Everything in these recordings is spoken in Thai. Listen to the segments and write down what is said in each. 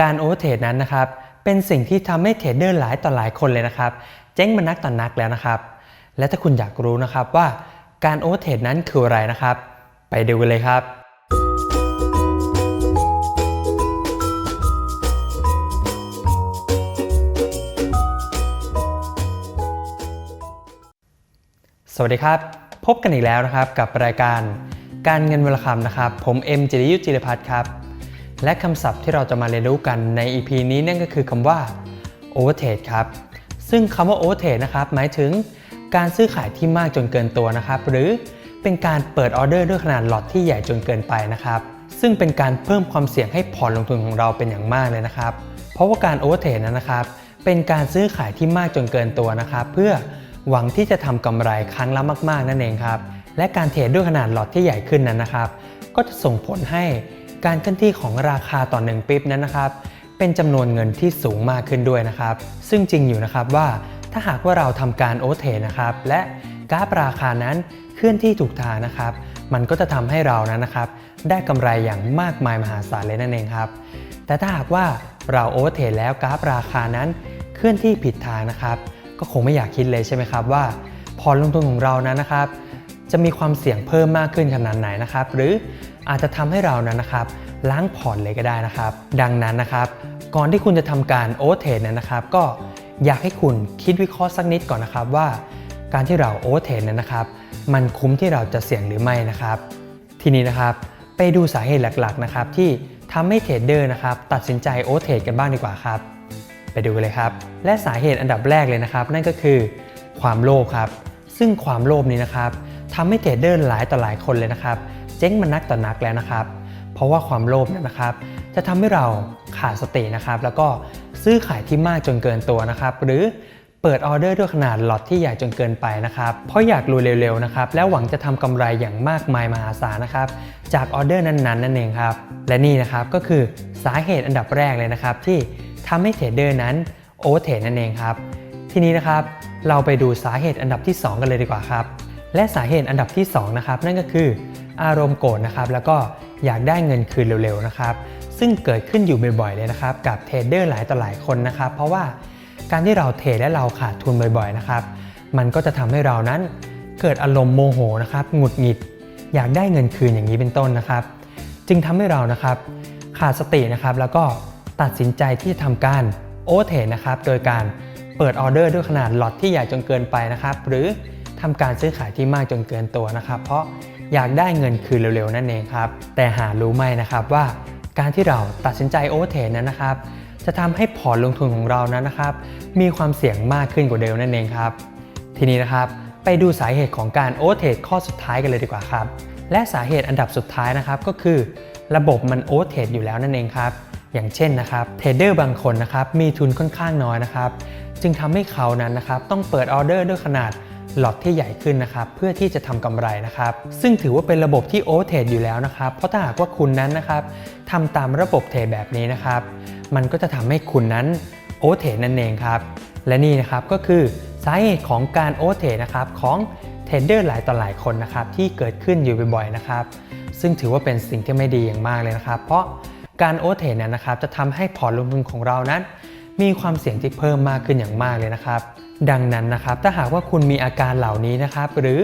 การโอเวอร์เทรดนั้นนะครับ เป็นสิ่งที่ทำให้เทรดเดอร์หลายต่อหลายคนเลยนะครับ เจ๊งมานักต่อนนักแล้วนะครับ และถ้าคุณอยากรู้นะครับว่าการโอเวอร์เทรดนั้นคืออะไรนะครับ ไปดูกันเลยครับสวัสดีครับ พบกันอีกแล้วนะครับกับรายการการเงินวลคำนะครับ ผมเอ็มจิริยุทธจิรพัฒน์ครับ และคำศัพท์ที่เราจะมาเรียนรู้กันใน EP นี้นั่นก็คือคำว่า overtrade ครับ ซึ่งคำว่า overtrade นะครับ หมายถึงการซื้อขายที่มากจนเกินตัวนะครับ หรือเป็นการเปิดออเดอร์ด้วยขนาดล็อตที่ใหญ่จนเกินไปนะครับ ซึ่งเป็นการเพิ่มความเสี่ยงให้พอร์ตลงทุนของเราเป็นอย่างมากเลยนะครับ เพราะว่าการ overtrade นั้นนะครับ เป็นการซื้อขายที่มากจนเกินตัวนะครับ เพื่อหวังที่จะทำกำไรครั้งละมาก ๆ นั่นเองครับ และการเทรดด้วยขนาดหลอตที่ใหญ่ขึ้นนั้นนะครับ ก็จะส่งผลให้ การเคลื่อนที่ของราคาต่อหนึ่งปิ๊บนั้นนะครับ เป็นจำนวนเงินที่สูงมากขึ้นด้วยนะครับ ซึ่งจริงอยู่นะครับว่าถ้าหากว่าเราทำการโอเวอร์เทรดนะครับ และกราฟราคานั้นเคลื่อนที่ถูกทางนะครับ มันก็จะทำให้เรานั้นนะครับ ได้กำไรอย่างมากมายมหาศาลเลยนั่นเองครับ แต่ถ้าหากว่าเราโอเวอร์เทรดแล้วกราฟราคานั้นเคลื่อนที่ผิดทางนะครับ ก็คงไม่อยากคิดเลยใช่ไหมครับว่าพอลงทุนของเรานั้นนะครับ จะมีความเสี่ยงเพิ่มมากขึ้นขนาดไหนนะครับ หรือ อาจจะทำให้เรานั้นนะครับ ล้างพอร์ตเลยก็ได้นะครับ ดังนั้นนะครับ ก่อนที่คุณจะทำการโอเวอร์เนั้นนะครับ ก็อยากให้คุณคิดวิเคราะห์สักนิดก่อนนะครับว่า การที่เราโอเวอร์เนั้นนะครับ มันคุ้มที่เราจะเสี่ยงหรือไม่นะครับ ทีนี้นะครับไปดูสาเหตุหลักๆนะครับที่ทำให้เทรดเดอร์นะครับตัดสินใจโอเทรดกันบ้างดีกว่าครับไปดูกันเลยครับ และสาเหตุอันดับแรกเลยนะครับ นั่นก็คือความโลภครับ ซึ่งความโลภนี้นะครับทำให้เทรดเดอร์หลายต่อหลายคนเลยนะครับ เจ๊งมานักต่อนักแล้วนะครับ เพราะว่าความโลภเนี่ยนะครับ จะทำให้เราขาดสตินะครับ แล้วก็ซื้อขายที่มากจนเกินตัวนะครับ หรือเปิดออเดอร์ด้วยขนาดล็อตที่ใหญ่จนเกินไปนะครับ เพราะอยากรวยเร็วๆนะครับ แล้วหวังจะทำกำไรอย่างมากมายมหาศาลนะครับ จากออเดอร์นั้นๆนั่นเองครับ และนี่นะครับก็คือสาเหตุอันดับแรกเลยนะครับ ที่ทำให้เทรดเดอร์นั้นโอเทรดนั่นเองครับ ทีนี้นะครับเราไปดูสาเหตุอันดับที่ 2 กันเลยดีกว่าครับ และสาเหตุอันดับที่2นะครับนั่นก็คืออารมณ์โกรธนะครับแล้วก็อยากได้เงินคืนเร็วๆนะครับซึ่งเกิดขึ้นอยู่บ่อยๆเลยนะครับกับเทรดเดอร์หลายต่อหลายคนนะครับเพราะว่าการที่เราเทรดและเราขาดทุนบ่อยๆนะครับมันก็จะทำให้เรานั้นเกิดอารมณ์โมโหนะครับหงุดหงิด อยากได้เงินคืนอย่างนี้เป็นต้นนะครับ จึงทำให้เรานะครับขาดสตินะครับแล้วก็ตัดสินใจที่จะทำการโอเวอร์เทรดนะครับโดยการเปิดออเดอร์ด้วยขนาดล็อตที่ใหญ่จนเกินไปนะครับหรือ ทำการซื้อขายที่มากจนเกินตัวนะครับ เพราะอยากได้เงินคืนเร็วๆ นั่นเองครับ แต่หารู้ไหมนะครับว่าการที่เราตัดสินใจโอเวอร์เทรดนั้นนะครับ จะทำให้พอร์ตลงทุนของเรานั้นนะครับ มีความเสี่ยงมากขึ้นกว่าเดิมนั่นเองครับ ทีนี้นะครับไปดูสาเหตุของการโอเวอร์เทรดข้อสุดท้ายกันเลยดีกว่าครับ และสาเหตุอันดับสุดท้ายนะครับก็คือ ระบบมันโอเวอร์เทรดอยู่แล้วนั่นเองครับอย่างเช่นนะครับเทรดเดอร์บางคนนะครับมีทุนค่อนข้างน้อยนะครับ จึงทำให้เขานั้นนะครับต้องเปิดออเดอร์ด้วยขนาด หลอตที่ใหญ่ขึ้นนะครับเพื่อที่จะทำกำไรนะครับซึ่งถือว่าเป็นระบบที่โอเทรดอยู่แล้วนะครับเพราะถ้าหากว่าคุณนั้นนะครับทำตามระบบเทรดแบบนี้นะครับมันก็จะทำให้คุณนั้นโอเทรดนั่นเองครับและนี่นะครับก็คือสาเหตุของการโอเทรดนะครับของเทรดเดอร์หลายต่อหลายคนนะครับที่เกิดขึ้นอยู่บ่อยๆนะครับซึ่งถือว่าเป็นสิ่งที่ไม่ดีอย่างมากเลยนะครับ เพราะการโอเทรดเนยนะครับจะทำให้พอร์ตลงทุนของเรานั้น มีความเสี่ยงที่เพิ่มมากขึ้นอย่างมากเลยนะครับ ดังนั้นนะครับถ้าหากว่าคุณมีอาการเหล่านี้นะครับ หรือ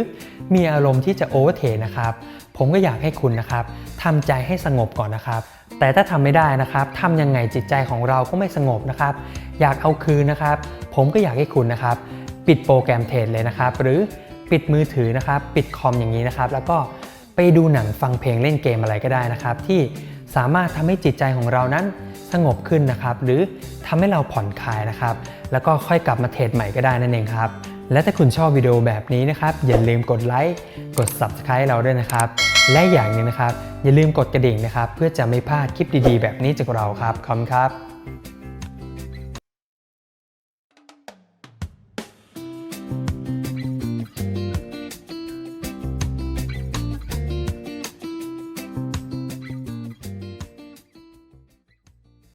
มีอารมณ์ที่จะโอเวอร์เทนะครับ ผมก็อยากให้คุณนะครับทำใจให้สงบก่อนนะครับ แต่ถ้าทำไม่ได้นะครับทำยังไงจิตใจของเราก็ไม่สงบนะครับ อยากเอาคืนนะครับ ผมก็อยากให้คุณนะครับ ปิดโปรแกรมเทรดเลยนะครับ หรือปิดมือถือนะครับ ปิดคอมอย่างนี้นะครับ แล้วก็ไปดูหนังฟังเพลงเล่นเกมอะไรก็ได้นะครับ ที่ สามารถทำให้จิตใจของเรานั้นสงบขึ้นนะครับ หรือทำให้เราผ่อนคลายนะครับ แล้วก็ค่อยกลับมาเทรดใหม่ก็ได้นั่นเองครับ และถ้าคุณชอบวิดีโอแบบนี้นะครับ อย่าลืมกดไลค์กด Subscribe เราด้วยนะครับ และอย่างนึงนะครับ อย่าลืมกดกระดิ่งนะครับ เพื่อจะไม่พลาดคลิปดีๆ แบบนี้จากเราครับขอบคุณครับ